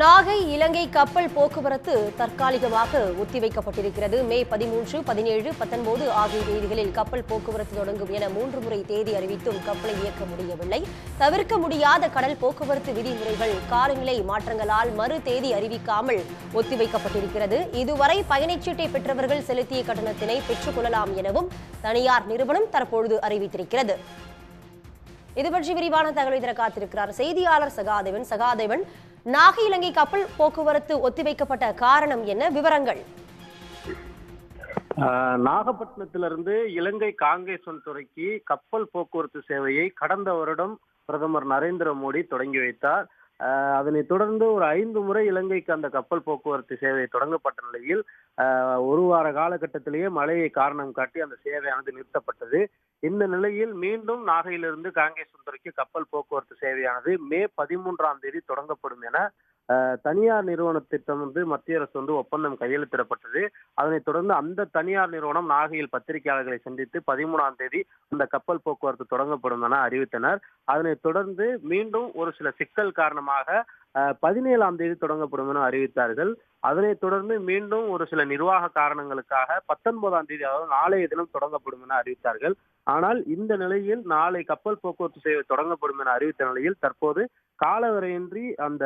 நாகை இலங்கை கப்பல் போக்குவரத்து தற்காலிகமாக ஒத்திவைக்கப்பட்டிருக்கிறது. மே பதிமூன்று பதினேழு பத்தொன்பது ஆகிய தேதிகளில் கப்பல் போக்குவரத்து தொடங்கும் என மூன்று முறை தேதி அறிவித்தும் கப்பலை இயக்க முடியவில்லை. தவிர்க்க முடியாத கடல் போக்குவரத்து விதிமுறைகள் காலநிலை மாற்றங்களால் மறு தேதி அறிவிக்காமல் ஒத்திவைக்கப்பட்டிருக்கிறது. இதுவரை பயணச்சீட்டை பெற்றவர்கள் செலுத்திய கட்டணத்தினை பெற்றுக்கொள்ளலாம் எனவும் தனியார் நிறுவனம் தற்பொழுது அறிவித்திருக்கிறது. இது பற்றி விரிவான தகவலை தர காத்திருக்கிறார் செய்தியாளர் சகாதேவன். சகாதேவன் நாகை இலங்கை கப்பல் போக்குவரத்து ஒத்திவைக்கப்பட்ட காரணம் என்ன? விவரங்கள். ஆஹ் நாகப்பட்டினத்திலிருந்து இலங்கை காங்கேசன் துறைக்கு கப்பல் போக்குவரத்து சேவையை கடந்த வருடம் பிரதமர் நரேந்திர மோடி தொடங்கி வைத்தார். ஆஹ் அதனைத் தொடர்ந்து ஒரு ஐந்து முறை இலங்கைக்கு அந்த கப்பல் போக்குவரத்து சேவை தொடங்கப்பட்ட நிலையில் ஒரு வார காலகட்டத்திலேயே மழையை காரணம் காட்டி அந்த சேவையானது நிறுத்தப்பட்டது. இந்த நிலையில் மீண்டும் நாகையிலிருந்து காங்கேஸ் சுந்தரிக்கு கப்பல் போக்குவரத்து சேவையானது மே பதிமூன்றாம் தேதி தொடங்கப்படும் என தனியார் நிறுவனத்திட்டம் வந்து மத்திய அரசு வந்து ஒப்பந்தம் கையெழுத்திடப்பட்டது. அதனைத் தொடர்ந்து அந்த தனியார் நிறுவனம் நாகையில் பத்திரிகையாளர்களை சந்தித்து பதிமூணாம் தேதி அந்த கப்பல் போக்குவரத்து தொடங்கப்படும் என அறிவித்தனர். அதனைத் தொடர்ந்து மீண்டும் ஒரு சில சிக்கல் காரணமாக பதினேழாம் தேதி தொடங்கப்படும் என அறிவித்தார்கள். அதனைத் தொடர்ந்து மீண்டும் ஒரு சில நிர்வாக காரணங்களுக்காக பத்தொன்பதாம் தேதி அதாவது நாளைய தினம் தொடங்கப்படும் என அறிவித்தார்கள். ஆனால் இந்த நிலையில் நாளை கப்பல் போக்குவரத்து சேவை தொடங்கப்படும் என அறிவித்த நிலையில் தற்போது காலவரையின்றி அந்த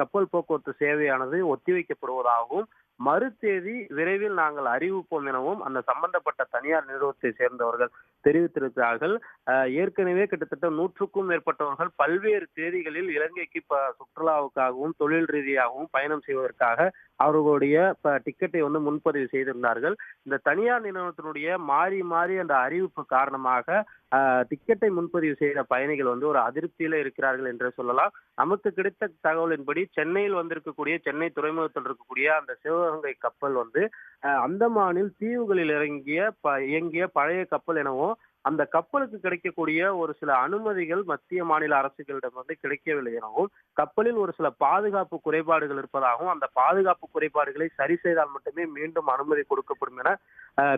கப்பல் போக்குவரத்து சேவையானது ஒத்திவைக்கப்படுவதாகவும் மறு தேதி விரைவில் நாங்கள் அறிவிப்போம் எனவும் அந்த சம்பந்தப்பட்ட தனியார் நிறுவனத்தை சேர்ந்தவர்கள் தெரிவித்திருக்கிறார்கள். ஏற்கனவே கிட்டத்தட்ட நூற்றுக்கும் மேற்பட்டவர்கள் பல்வேறு தேதிகளில் இலங்கைக்கு சுற்றுலாவுக்காகவும் தொழில் ரீதியாகவும் பயணம் செய்வதற்காக அவர்களுடைய டிக்கெட்டை வந்து முன்பதிவு செய்திருந்தார்கள். இந்த தனியார் நிறுவனத்தினுடைய மாறி மாறி அந்த அறிவிப்பு காரணமாக டிக்கெட்டை முன்பதிவு செய்த பயணிகள் வந்து ஒரு அதிருப்தியில இருக்கிறார்கள் என்று சொல்லலாம். நமக்கு கிடைத்த தகவலின்படி சென்னையில் வந்திருக்கக்கூடிய சென்னை துறைமுகத்தில் இருக்கக்கூடிய அந்த சிவகங்கை கப்பல் வந்து அந்தமானில் தீவுகளில் இறங்கிய ப- இயங்கிய பழைய கப்பல் எனவும் அந்த கப்பலுக்கு கிடைக்கக்கூடிய ஒரு சில அனுமதிகள் மத்திய மாநில அரசுகளிடம் வந்து கிடைக்கவில்லை எனவும் கப்பலில் ஒரு சில பாதுகாப்பு குறைபாடுகள் இருப்பதாகவும் அந்த பாதுகாப்பு குறைபாடுகளை சரி செய்தால் மட்டுமே மீண்டும் அனுமதி கொடுக்கப்படும் என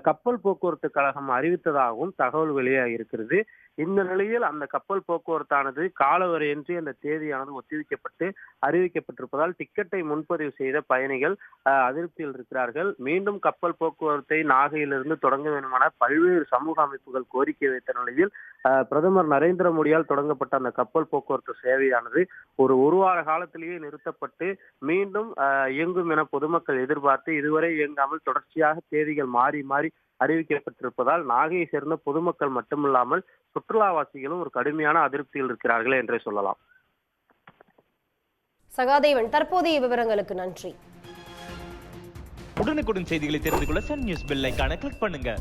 கப்பல் போக்குவரத்து கழகம் அறிவித்ததாகவும் தகவல் வெளியாக இருக்கிறது. இந்த நிலையில் அந்த கப்பல் போக்குவரத்தானது காலவரையின்றி அந்த தேதியானது ஒத்திவைக்கப்பட்டு அறிவிக்கப்பட்டிருப்பதால் டிக்கெட்டை முன்பதிவு செய்த பயணிகள் அஹ், அதிருப்தியில் இருக்கிறார்கள். மீண்டும் கப்பல் போக்குவரத்தை நாகையிலிருந்து தொடங்க வேண்டுமென பல்வேறு சமூக அமைப்புகள் கோரிக்கை வைத்த நிலையில் பிரதமர் நரேந்திர மோடியால் தொடங்கப்பட்ட அந்த கப்பல் போக்குவரத்து சேவையானது ஒரு ஒரு வார காலத்திலேயே நிறுத்தப்பட்டு மீண்டும் இயங்கும் என பொதுமக்கள் எதிர்பார்த்து இதுவரை இயங்காமல் தொடர்ச்சியாக தேதிகள் மாறி மாறி அறிவிக்கப்பட்டிருப்பதால் நாகையை சேர்ந்த பொதுமக்கள் மட்டுமில்லாமல் சுற்றுலாவாசிகளும் ஒரு கடுமையான அதிருப்தியில் இருக்கிறார்கள் என்றே சொல்லலாம். சகாதேவன் தற்போதைய விவரங்களுக்கு நன்றி. உடனுக்குடன் செய்திகளை தெரிந்து கொள்ள சன் நியூஸ் பெல் ஐகானை கிளிக் பண்ணுங்க.